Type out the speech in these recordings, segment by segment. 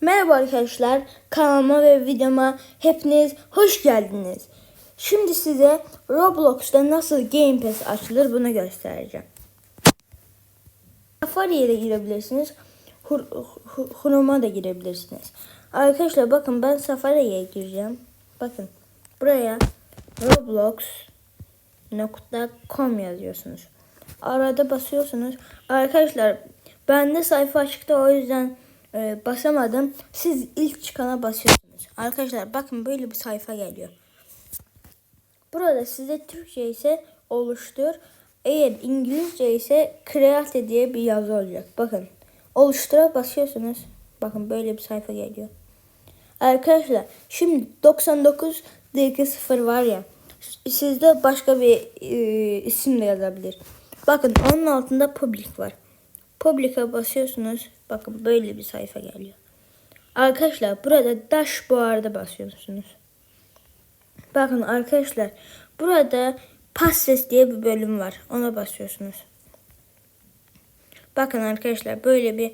Merhaba arkadaşlar, kanalıma ve videoma hepiniz hoş geldiniz. Şimdi size Roblox'ta nasıl Game Pass açılır bunu göstereceğim. Safari'ye de girebilirsiniz, Chrome'a da girebilirsiniz. Arkadaşlar bakın ben Safari'ye gireceğim. Bakın buraya roblox.com yazıyorsunuz. Arada basıyorsunuz. Arkadaşlar bende sayfa açıkta o yüzden e, basamadım. Siz ilk çıkana basıyorsunuz. Arkadaşlar bakın böyle bir sayfa geliyor. Burada size Türkçe ise oluştur. Eğer İngilizce ise create diye bir yazı olacak. Bakın oluştura basıyorsunuz. Bakın böyle bir sayfa geliyor. Arkadaşlar şimdi 99 dakika 0 var ya sizde başka bir e, isim de yazabilir. Bakın onun altında public var. Public'e basıyorsunuz. Bakın böyle bir sayfa geliyor. Arkadaşlar burada dashboard'a basıyorsunuz. Bakın arkadaşlar burada passes diye bir bölüm var. Ona basıyorsunuz. Bakın arkadaşlar böyle bir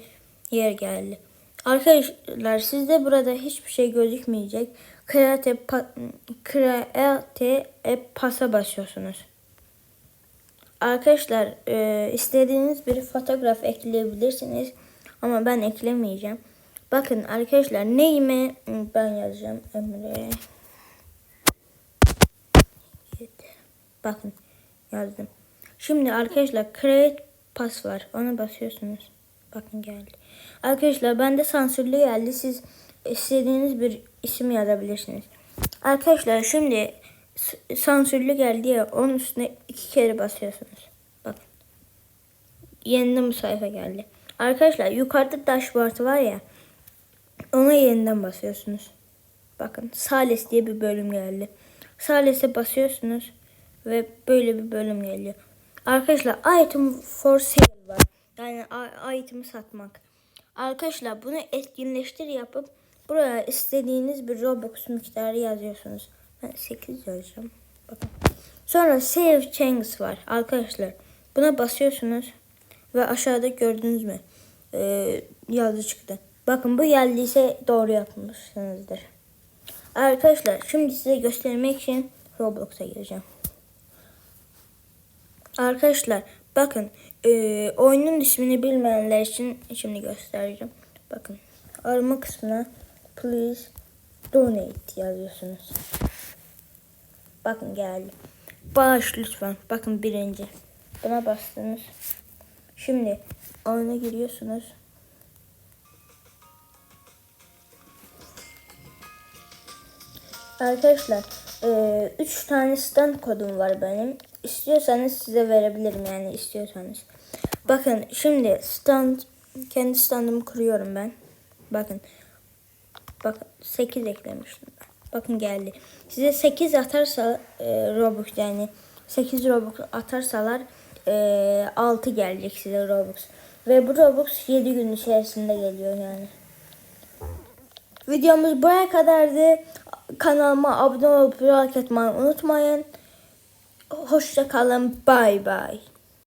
yer geldi. Arkadaşlar sizde burada hiçbir şey gözükmeyecek. Create, create a pasa basıyorsunuz. Arkadaşlar e, istediğiniz bir fotoğraf ekleyebilirsiniz. Ama ben eklemeyeceğim. Bakın arkadaşlar neyime ben yazacağım Emre. Bakın yazdım. Şimdi arkadaşlar create pas var. Ona basıyorsunuz. Bakın geldi. Arkadaşlar bende sansürlü geldi. Siz istediğiniz bir isim yazabilirsiniz. Arkadaşlar şimdi sansürlü geldi ya onun üstüne iki kere basıyorsunuz. Bakın. Yeniden bu sayfa geldi. Arkadaşlar yukarıda dashboard var ya ona yeniden basıyorsunuz. Bakın Sales diye bir bölüm geldi. Sales'e basıyorsunuz ve böyle bir bölüm geliyor. Arkadaşlar item for sale var. Yani i- item'i satmak. Arkadaşlar bunu etkinleştir yapıp buraya istediğiniz bir Robux miktarı yazıyorsunuz. Ben 8 yazacağım. Bakın. Sonra save changes var arkadaşlar. Buna basıyorsunuz ve aşağıda gördünüz mü? Ee, yazı çıktı. Bakın bu geldiyse doğru yapmışsınızdır. Arkadaşlar şimdi size göstermek için Roblox'a gireceğim. Arkadaşlar bakın e, oyunun ismini bilmeyenler için şimdi göstereceğim. Bakın arama kısmına please donate yazıyorsunuz. Bakın geldi. Bağış lütfen. Bakın birinci. Buna bastınız. Şimdi oyuna giriyorsunuz. Arkadaşlar 3 tane stand kodum var benim. İstiyorsanız size verebilirim yani istiyorsanız. Bakın şimdi stand kendi standımı kuruyorum ben. Bakın. Bakın 8 eklemiştim. Bakın geldi. Size 8 atarsa e, Robux yani 8 Robux atarsalar e, 6 gelecek size Robux. Ve bu Robux 7 gün içerisinde geliyor yani. Videomuz buraya kadardı. Kanalıma abone olup like atmayı unutmayın. Hoşça kalın. Bye bye.